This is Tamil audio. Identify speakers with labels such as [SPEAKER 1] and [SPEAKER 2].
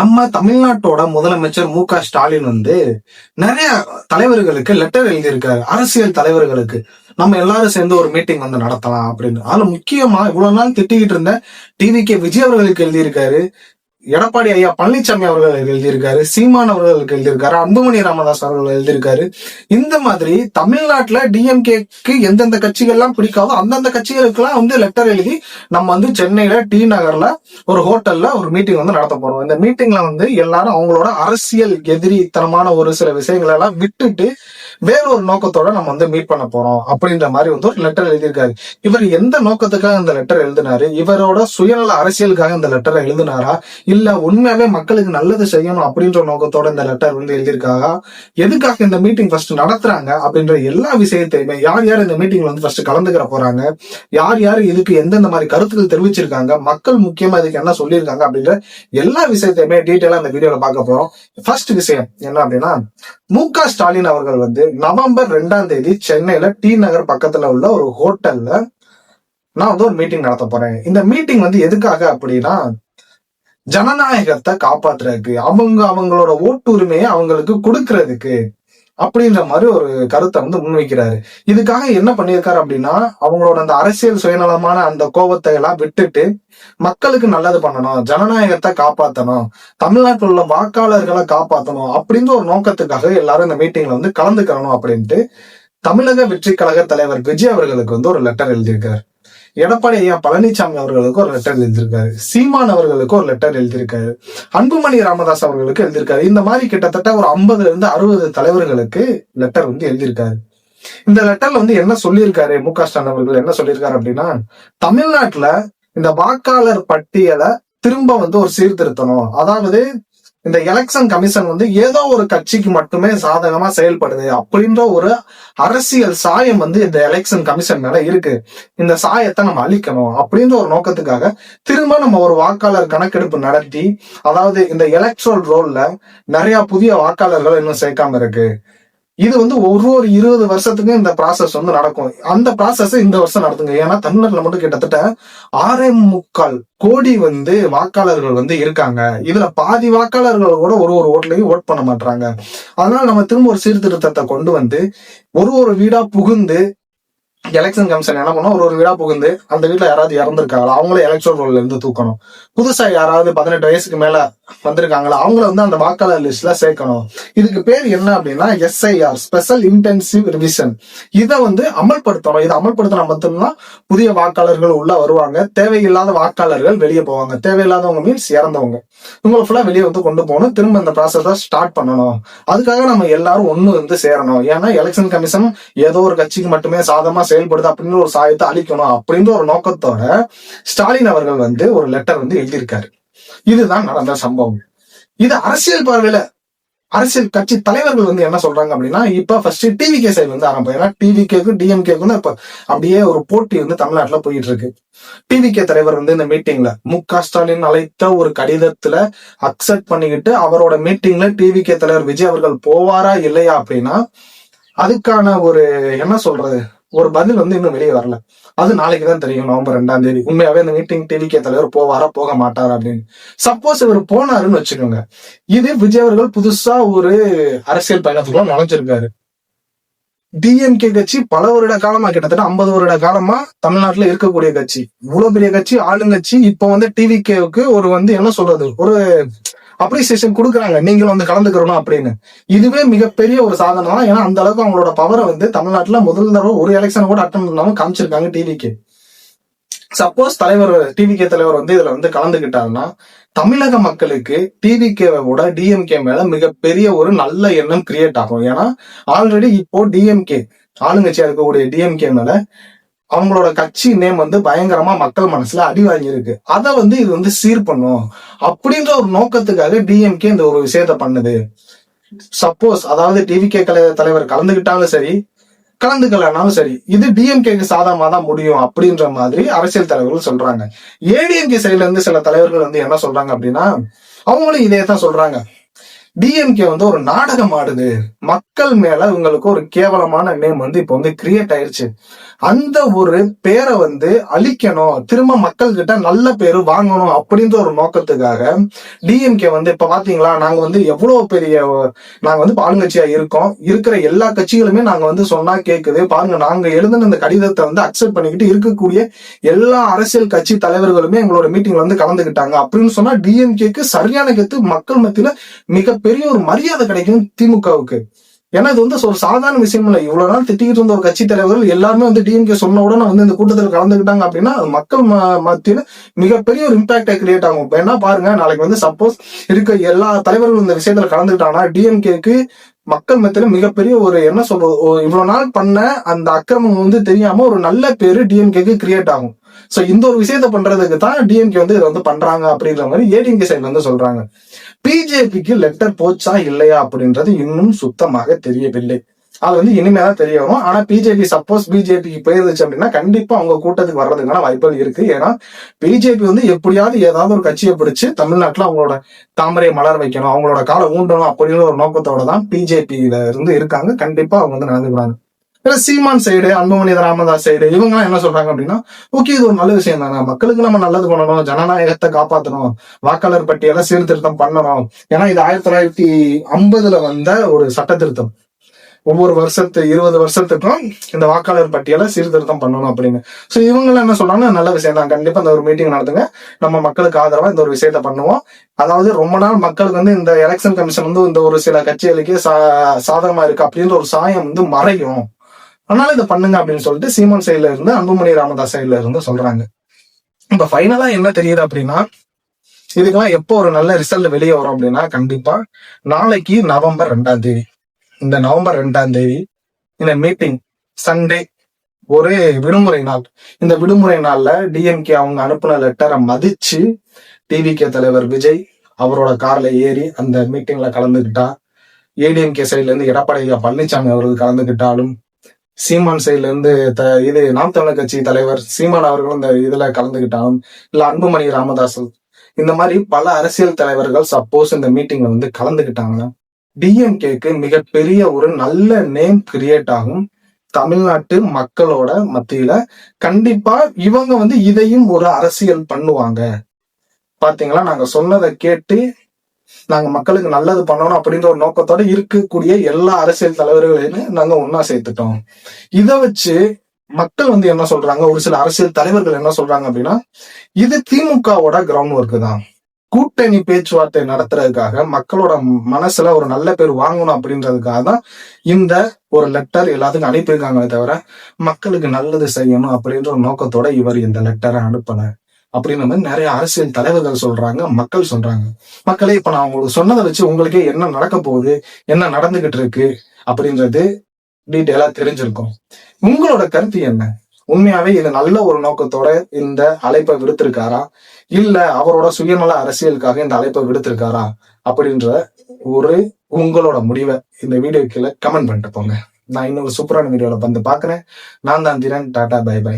[SPEAKER 1] நம்ம தமிழ்நாட்டோட முதலமைச்சர் மு க ஸ்டாலின் வந்து நிறைய தலைவர்களுக்கு லெட்டர் எழுதியிருக்காரு. அரசியல் தலைவர்களுக்கு. நம்ம எல்லாரும் சேர்ந்து ஒரு மீட்டிங் வந்து நடத்தலாம் அப்படின்னு. அதுல முக்கியமா இவ்வளவு நாள் திட்டிக்கிட்டு இருந்த டிவி கே விஜய் அவர்களுக்கு எழுதியிருக்காரு. எடப்பாடி ஐயா பழனிசாமி அவர்கள் எழுதியிருக்காரு சீமான் அவர்களுக்கு எழுதியிருக்காரு அன்புமணி ராமதாஸ் அவர்கள் எழுதியிருக்காரு. இந்த மாதிரி தமிழ்நாட்டுல டிஎம்கேக்கு எந்தெந்த கட்சிகள்லாம் பிடிக்காதோ அந்தந்த கட்சிகளுக்கெல்லாம் வந்து லெட்டர் எழுதி நம்ம வந்து சென்னையில டி நகர்ல ஒரு ஹோட்டல்ல ஒரு மீட்டிங் வந்து நடத்த போறோம். இந்த மீட்டிங்ல வந்து எல்லாரும் அவங்களோட அரசியல் எதிரித்தனமான ஒரு சில விஷயங்களை எல்லாம் விட்டுட்டு வேற ஒரு நோக்கத்தோட நம்ம வந்து மீட் பண்ண போறோம் அப்படின்ற மாதிரி வந்து ஒரு லெட்டர் எழுதியிருக்காரு. இவர் எந்த நோக்கத்துக்காக இந்த லெட்டர் எழுதினாரு? இவரோட சுயநல அரசியலுக்காக இந்த லெட்டரை எழுதினாரா? இல்ல உண்மையாவே மக்களுக்கு நல்லது செய்யணும் அப்படின்ற நோக்கத்தோட இந்த லெட்டர் வந்து எழுதியிருக்காங்க. எதுக்காக இந்த மீட்டிங் ஃபர்ஸ்ட் நடத்துறாங்க அப்படின்ற எல்லா விஷயத்தையுமே யார் யார் இந்த மீட்டிங்ல வந்து ஃபர்ஸ்ட் கலந்துக்கிற போறாங்க யார் யார் இதுக்கு எந்தெந்த மாதிரி கருத்துக்கள் தெரிவிச்சிருக்காங்க மக்கள் முக்கியமா இதுக்கு என்ன சொல்லியிருக்காங்க அப்படின்ற எல்லா விஷயத்தையுமே டீட்டெயிலா இந்த வீடியோல பார்க்க போறோம். ஃபர்ஸ்ட் விஷயம் என்ன அப்படின்னா மு க ஸ்டாலின் அவர்கள் வந்து நவம்பர் ரெண்டாம் தேதி சென்னையில டி நகர் பக்கத்துல உள்ள ஒரு ஹோட்டல்ல நான் வந்து ஒரு மீட்டிங் நடத்த போறேன். இந்த மீட்டிங் வந்து எதுக்காக அப்படின்னா ஜனநாயகத்தை காப்பாத்துறதுக்கு அவங்க அவங்களோட ஓட்டுரிமையை அவங்களுக்கு கொடுக்கறதுக்கு அப்படின்ற மாதிரி ஒரு கருத்தை வந்து முன்வைக்கிறாரு. இதுக்காக என்ன பண்ணியிருக்காரு அப்படின்னா அவங்களோட அந்த அரசியல் சுயநலமான அந்த கோபத்தை எல்லாம் விட்டுட்டு மக்களுக்கு நல்லது பண்ணணும் ஜனநாயகத்தை காப்பாத்தணும் தமிழ்நாட்டில் உள்ள வாக்காளர்களை காப்பாத்தணும் அப்படின்ற ஒரு நோக்கத்துக்காக எல்லாரும் இந்த மீட்டிங்ல வந்து கலந்துக்கிறணும் அப்படின்ட்டு தமிழக வெற்றி கழக தலைவர் விஜய் அவர்களுக்கு வந்து ஒரு லெட்டர் எழுதியிருக்காரு. எடப்பாடி ஐயா பழனிசாமி அவர்களுக்கு ஒரு லெட்டர் எழுதியிருக்காரு. சீமான் அவர்களுக்கு ஒரு லெட்டர் எழுதியிருக்காரு. அன்புமணி ராமதாஸ் அவர்களுக்கு எழுதியிருக்காரு. இந்த மாதிரி கிட்டத்தட்ட ஒரு ஐம்பதுல இருந்து அறுபது தலைவர்களுக்கு லெட்டர் வந்து எழுதியிருக்காரு. இந்த லெட்டர்ல வந்து என்ன சொல்லியிருக்காரு? மு க ஸ்டாலின் அவர்கள் என்ன சொல்லியிருக்காரு அப்படின்னா தமிழ்நாட்டுல இந்த வாக்காளர் பட்டியலை திரும்ப வந்து ஒரு சீர்திருத்தணும். அதாவது இந்த எலெக்ஷன் கமிஷன் வந்து ஏதோ ஒரு கட்சிக்கு மட்டுமே சாதகமா செயல்படுது அப்படின்ற ஒரு அரசியல் சாயம் வந்து இந்த எலெக்ஷன் கமிஷன் மேல இருக்கு. இந்த சாயத்தை நம்ம அழிக்கணும் அப்படின்ற ஒரு நோக்கத்துக்காக திரும்ப நம்ம ஒரு வாக்காளர் கணக்கெடுப்பு நடத்தி அதாவது இந்த எலக்ட்ரல் ரோல்ல நிறைய புதிய வாக்காளர்கள் இன்னும் சேர்க்காம இருக்கு. இது வந்து ஒரு ஒரு இருபது வருஷத்துக்கும் இந்த ப்ராசஸ் வந்து நடக்கும். அந்த ப்ராசஸ் இந்த வருஷம் நடத்துங்க ஏன்னா தமிழ்நாட்டில் மட்டும் கிட்டத்தட்ட ஆறே முக்கால் கோடி வந்து வாக்காளர்கள் வந்து இருக்காங்க. இதுல பாதி வாக்காளர்கள் கூட ஒரு ஒரு ஓட்லையும் ஓட் பண்ண மாட்டாங்க அதனால நம்ம திரும்ப ஒரு சீர்திருத்தத்தை கொண்டு வந்து ஒரு ஒரு வீடா புகுந்து எலெக்ஷன் கமிஷன் என்ன பண்ணும்? ஒரு ஒரு வீடா புகுந்து அந்த வீட்டுல யாராவது இறந்துருக்காங்களா? அவங்கள எலெக்ஷன் ரோல்ல இருந்து தூக்கணும். புதுசா யாராவது பதினெட்டு வயசுக்கு மேல வந்திருக்காங்களா? அவங்கள வந்து அந்த வாக்காளர் லிஸ்ட்ல சேர்க்கணும். இதுக்கு பேர் என்ன அப்படின்னா எஸ்ஐஆர் ஸ்பெஷல் இன்டென்சிவ் ரிவிஷன் இதை வந்து அமல்படுத்தணும். இதை அமல்படுத்தினா மட்டும்தான் புதிய வாக்காளர்கள் உள்ள வருவாங்க. தேவையில்லாத வாக்காளர்கள் வெளியே போவாங்க. தேவையில்லாதவங்க மீன்ஸ் இறந்தவங்க. இவங்களை ஃபுல்லா வெளியே வந்து கொண்டு போகணும். திரும்ப இந்த ப்ராசஸை ஸ்டார்ட் பண்ணணும். அதுக்காக நம்ம எல்லாரும் ஒண்ணு வந்து சேரணும். ஏன்னா எலெக்ஷன் கமிஷன் ஏதோ ஒரு கட்சிக்கு மட்டுமே சாதமா செயல்படுது அப்படின்னு ஒரு சாயத்தை அழிக்கணும் அப்படின்ற ஒரு நோக்கத்தோட ஸ்டாலின் அவர்கள் வந்து ஒரு லெட்டர் வந்து எழுதியிருக்காரு. இதுதான் நடந்த சம்பவம். இது அரசியல் பார்வையில அரசியல் கட்சி தலைவர்கள் வந்து என்ன சொல்றாங்க அப்படின்னா இப்ப ஃபர்ஸ்ட் டிவிகே சைடு வந்து ஆரம்பம். ஏன்னா டிவிகேக்கும் டிஎம்கேக்கும் இப்ப அப்படியே ஒரு போட்டி வந்து தமிழ்நாட்டுல போயிட்டு இருக்கு டிவிகே தலைவர் வந்து இந்த மீட்டிங்ல மு க ஸ்டாலின் அழைத்த ஒரு கடிதத்துல அக்செப்ட் பண்ணிக்கிட்டு அவரோட மீட்டிங்ல டிவிகே தலைவர் விஜய் அவர்கள் போவாரா இல்லையா அப்படின்னா அதுக்கான ஒரு என்ன சொல்றது ஒரு பதில் வந்து இன்னும் வெளியே வரல. அது நாளைக்கு தான் தெரியும் நவம்பர் ரெண்டாம் தேதி. உண்மையாவே இந்த மீட்டிங் டிவிகே தலைவர் போவாரா போக மாட்டாரா அப்படின்னு. சப்போஸ் இவர் போனாருன்னு வச்சுக்கோங்க. இது விஜய் அவர்கள் புதுசா ஒரு அரசியல் பயணத்துக்குள்ள நுழைஞ்சிருக்காரு. டிஎம்கே கட்சி பல வருட காலமா கிட்டத்தட்ட ஐம்பது வருட காலமா தமிழ்நாட்டுல இருக்கக்கூடிய கட்சி. இவ்வளவு பெரிய கட்சி ஆளுங்கட்சி. இப்ப வந்து டிவிகேவுக்கு ஒரு வந்து என்ன சொல்றது? ஒரு அப்ரிசியேஷன் கொடுக்குறாங்க. நீங்களும் வந்து கலந்துக்கிறணும் அப்படின்னு. இதுவே மிகப்பெரிய ஒரு சாதனை தான் ஏன்னா அந்த அளவுக்கு அவங்களோட பவரை வந்து தமிழ்நாட்டுல முதல் தடவை ஒரு எலெக்ஷன் கூட அட்டன் பண்ணாம காமிச்சிருக்காங்க டிவிக்கு சப்போஸ் தலைவர் டிவிகே தலைவர் வந்து இதுல வந்து கலந்துகிட்டாருன்னா தமிழக மக்களுக்கு டிவிகேவை விட டிஎம்கே மேல மிகப்பெரிய ஒரு நல்ல எண்ணம் கிரியேட் ஆகும். ஏன்னா ஆல்ரெடி இப்போ டிஎம்கே ஆளுங்கட்சியா இருக்கக்கூடிய டிஎம்கே மேல அவங்களோட கட்சி நேம் வந்து பயங்கரமா மக்கள் மனசுல அடி வாங்கியிருக்கு. அதை வந்து இது வந்து சீர் பண்ணும். அப்படின்ற ஒரு நோக்கத்துக்காக டிஎம்கே இந்த ஒரு விஷயத்த பண்ணுது. சப்போஸ் அதாவது டிவிகே தலைவர் கலந்துகிட்டாலும் சரி கலந்துக்கலனாலும் சரி இது டிஎம்கேக்கு சாதகமா தான் முடியும் அப்படின்ற மாதிரி அரசியல் தலைவர்கள் சொல்றாங்க. ஏடிஎம்கே சைடுல இருந்து சில தலைவர்கள் வந்து என்ன சொல்றாங்க அப்படின்னா அவங்களும் இதே தான் சொல்றாங்க. டிஎம்கே வந்து ஒரு நாடகம் ஆடுது. மக்கள் மேல இவங்களுக்கு ஒரு கேவலமான நேம் வந்து இப்போ வந்து கிரியேட் ஆயிருச்சு. அந்த ஒரு பேரை வந்து அழிக்கணும். திரும்ப மக்கள் கிட்ட நல்ல பேரு வாங்கணும் அப்படின்ற ஒரு நோக்கத்துக்காக டிஎம்கே வந்து இப்ப பாத்தீங்களா நாங்க வந்து எவ்வளவு பெரிய நாங்க வந்து ஆளுங்கட்சியா இருக்கோம். இருக்கிற எல்லா கட்சிகளுமே நாங்க வந்து சொன்னா கேக்குது. பாருங்க நாங்க எழுதின இந்த கடிதத்தை வந்து அக்செப்ட் பண்ணிக்கிட்டு இருக்கக்கூடிய எல்லா அரசியல் கட்சி தலைவர்களுமே எங்களோட மீட்டிங்ல வந்து கலந்துக்கிட்டாங்க. அப்படின்னு சொன்னா டிஎம்கேக்கு சரியான கத்து மக்கள் மத்தியில மிக பெரிய ஒரு மரியாதை கிடைக்கும் திமுகவுக்கு. ஏன்னா இது வந்து ஒரு சாதாரண விஷயம் இல்லை இவ்வளவு நாள் திட்டிக்கிட்டு இருந்த ஒரு கட்சி தலைவர்கள் எல்லாருமே வந்து டிஎம்கே சொன்ன உடனே வந்து இந்த கூட்டத்தில் கலந்துக்கிட்டாங்க அப்படின்னா மக்கள் மத்தியில் மத்தியில மிகப்பெரிய ஒரு இம்பாக்டை கிரியேட் ஆகும். இப்போ என்ன பாருங்க நாளைக்கு வந்து சப்போஸ் இருக்க எல்லா தலைவர்களும் இந்த விஷயத்துல கலந்துக்கிட்டாங்கன்னா டிஎம்கேக்கு மக்கள் மத்தியில மிகப்பெரிய ஒரு என்ன சொல்றது இவ்வளவு நாள் பண்ண அந்த அக்கிரமம் வந்து தெரியாம ஒரு நல்ல பேரு டிஎம்கேக்கு கிரியேட் ஆகும். சோ இந்த ஒரு விஷயத்த பண்றதுக்கு தான் டிஎம்கே வந்து இதை வந்து பண்றாங்க அப்படிங்கிற மாதிரி ஏடிஎம்கே சைடு வந்து சொல்றாங்க. பிஜேபிக்கு லெட்டர் போச்சா இல்லையா அப்படின்றது இன்னும் சுத்தமாக தெரியவில்லை. அது வந்து இனிமேதான் தெரிய வரும். ஆனா பிஜேபி சப்போஸ் பிஜேபிக்கு போயிருந்துச்சு அப்படின்னா கண்டிப்பா அவங்க கூட்டத்துக்கு வர்றதுக்கான வாய்ப்புகள் இருக்கு. ஏன்னா பிஜேபி வந்து எப்படியாவது ஏதாவது ஒரு கட்சியை பிடிச்சு தமிழ்நாட்டுல அவங்களோட தாமரையை மலர் வைக்கணும் அவங்களோட காலை ஊண்டணும் அப்படிங்கிற ஒரு நோக்கத்தோட தான் பிஜேபியில இருந்து இருக்காங்க. கண்டிப்பா அவங்க வந்து நடந்துக்கிறாங்க இல்ல சீமான் சைடு அன்புமணி ராமதாஸ் சைடு இவங்க எல்லாம் என்ன சொல்றாங்க அப்படின்னா ஓகே இது ஒரு நல்ல விஷயம் தானே. மக்களுக்கு நம்ம நல்லது பண்ணணும் ஜனநாயகத்தை காப்பாற்றணும் வாக்காளர் பட்டியலை சீர்திருத்தம் பண்ணணும். ஏன்னா இது ஆயிரத்தி தொள்ளாயிரத்தி ஐம்பதுல வந்த ஒரு சட்ட திருத்தம். ஒவ்வொரு வருஷத்து இருபது வருஷத்துக்கும் இந்த வாக்காளர் பட்டியலை சீர்திருத்தம் பண்ணணும் அப்படின்னு. ஸோ இவங்க என்ன சொல்றாங்க நல்ல விஷயம் தான். கண்டிப்பா இந்த ஒரு மீட்டிங் நடத்துங்க. நம்ம மக்களுக்கு ஆதரவா இந்த ஒரு விஷயத்த பண்ணுவோம். அதாவது ரொம்ப நாள் மக்களுக்கு வந்து இந்த எலெக்ஷன் கமிஷன் வந்து இந்த ஒரு சில கட்சிகளுக்கே சா சாதகமா இருக்கு அப்படின்ற ஒரு சாயம் வந்து மறையும். அதனால இதை பண்ணுங்க அப்படின்னு சொல்லிட்டு சீமான் சைடுல இருந்து அன்புமணி ராமதாஸ் சைடுல இருந்து சொல்றாங்க. இப்ப ஃபைனலா என்ன தெரியுது அப்படின்னா இதுக்கெல்லாம் எப்போ ஒரு நல்ல ரிசல்ட் வெளியே வரும் அப்படின்னா கண்டிப்பா நாளைக்கு நவம்பர் ரெண்டாம் தேதி. இந்த நவம்பர் ரெண்டாம் தேதி இந்த மீட்டிங் சண்டே ஒரு விடுமுறை நாள். இந்த விடுமுறை நாள்ல டிஎம்கே அவங்க அனுப்பின லெட்டரை மதிச்சு டிவிகே தலைவர் விஜய் அவரோட கார்ல ஏறி அந்த மீட்டிங்ல கலந்துக்கிட்டா. ஏடிஎம்கே சைட்ல இருந்து எடப்பாடி பழனிசாமி அவர்கள் கலந்துக்கிட்டாலும் சீமான் சைட்ல இருந்து த இது நாம் தமிழர் கட்சி தலைவர் சீமான் அவர்களும் இந்த இதுல கலந்துக்கிட்டாலும் இல்ல அன்புமணி ராமதாஸ் இந்த மாதிரி பல அரசியல் தலைவர்கள் சப்போஸ் இந்த மீட்டிங்ல வந்து கலந்துக்கிட்டாங்கன்னா டிஎம்கேக்கு மிகப்பெரிய ஒரு நல்ல நேம் கிரியேட் ஆகும். தமிழ்நாட்டு மக்களோட மத்தியில கண்டிப்பா இவங்க வந்து இதையும் ஒரு அரசியல் பண்ணுவாங்க. பாத்தீங்களா? நாங்க சொன்னதை கேட்டு நாங்க மக்களுக்கு நல்லது பண்ணணும் அப்படின்ற ஒரு நோக்கத்தோட இருக்கக்கூடிய எல்லா அரசியல் தலைவர்களையும் நாங்க ஒன்னா சேர்த்துட்டோம். இதை வச்சு மக்கள் வந்து என்ன சொல்றாங்க? ஒரு சில அரசியல் தலைவர்கள் என்ன சொல்றாங்க அப்படின்னா இது திமுகவோட கிரவுண்ட் ஒர்க் தான். கூட்டணி பேச்சுவார்த்தை நடத்துறதுக்காக மக்களோட மனசுல ஒரு நல்ல பேர் வாங்கணும் அப்படின்றதுக்காக தான் இந்த ஒரு லெட்டர் எல்லாத்துக்கும் அனுப்பியிருக்காங்களே தவிர மக்களுக்கு நல்லது செய்யணும் அப்படின்ற ஒரு நோக்கத்தோட இவர் இந்த லெட்டரை அனுப்பல. அப்படின்ற மாதிரி நிறைய அரசியல் தலைவர்கள் சொல்றாங்க மக்கள் சொல்றாங்க. மக்களே இப்ப நான் உங்களுக்கு சொன்னதை வச்சு உங்களுக்கே என்ன நடக்க போகுது என்ன நடந்துகிட்டு இருக்கு அப்படின்றது டீட்டெயிலா தெரிஞ்சிருக்கும். உங்களோட கருத்து என்ன? உண்மையாவே இது நல்ல ஒரு நோக்கத்தோட இந்த அழைப்பை விடுத்திருக்காரா? இல்ல அவரோட சுயநல அரசியலுக்காக இந்த அழைப்பை விடுத்திருக்காரா? அப்படின்ற ஒரு உங்களோட முடிவை இந்த வீடியோ கீழே கமெண்ட் பண்ணிட்டு போங்க. நான் இன்னொரு சூப்பரான வீடியோல வந்து பாக்குறேன் நான் தான் திறன். Tata bye bye.